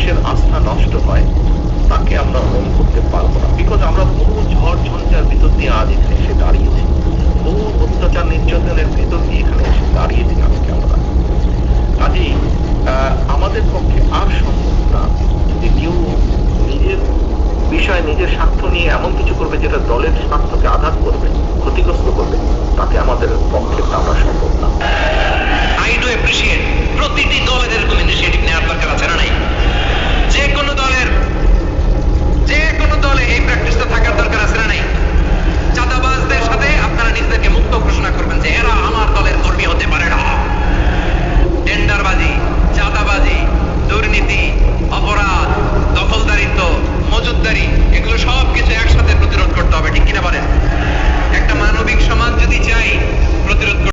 মানুষের আস্থা নষ্ট হয়, তাকে আমরা হোম করতে পারব না। বিকজ আমরা বহু ঝড় ঝঞ্ঝার ভিতর দিয়ে আজ এখানে এসে দাঁড়িয়েছি। বহু অত্যাচার, নির্যাতনের ভিতর দিয়ে এখানে এসে দাঁড়িয়েছি আজকে আমরা। কাজেই আমাদের পক্ষে আর সম্ভব না যদি কেউ নিজের বিষয়, নিজের স্বার্থ নিয়ে এমন কিছু করবে যেটা দলের স্বার্থকে আঘাত করবে, ক্ষতিগ্রস্ত করবে, তাকে আমাদের পক্ষে